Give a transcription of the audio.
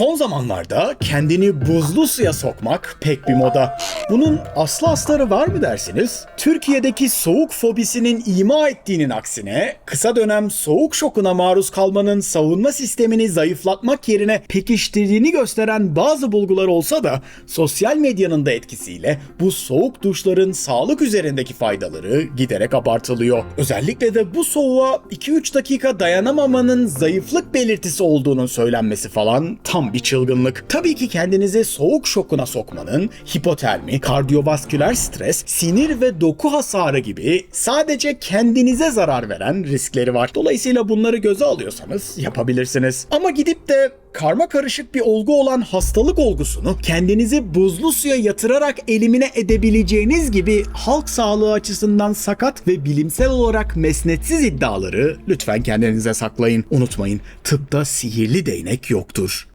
Son zamanlarda kendini buzlu suya sokmak pek bir moda. Bunun aslı astarı var mı dersiniz? Türkiye'deki soğuk fobisinin ima ettiğinin aksine kısa dönem soğuk şokuna maruz kalmanın savunma sistemini zayıflatmak yerine pekiştirdiğini gösteren bazı bulgular olsa da sosyal medyanın da etkisiyle bu soğuk duşların sağlık üzerindeki faydaları giderek abartılıyor. Özellikle de bu soğuğa 2-3 dakika dayanamamanın zayıflık belirtisi olduğunun söylenmesi falan tam bir çılgınlık. Tabii ki kendinizi soğuk şokuna sokmanın hipotermi, kardiyovasküler stres, sinir ve doku hasarı gibi sadece kendinize zarar veren riskleri var. Dolayısıyla bunları göze alıyorsanız yapabilirsiniz. Ama gidip de karma karışık bir olgu olan hastalık olgusunu kendinizi buzlu suya yatırarak elimine edebileceğiniz gibi halk sağlığı açısından sakat ve bilimsel olarak mesnetsiz iddiaları lütfen kendinize saklayın. Unutmayın tıpta sihirli değnek yoktur.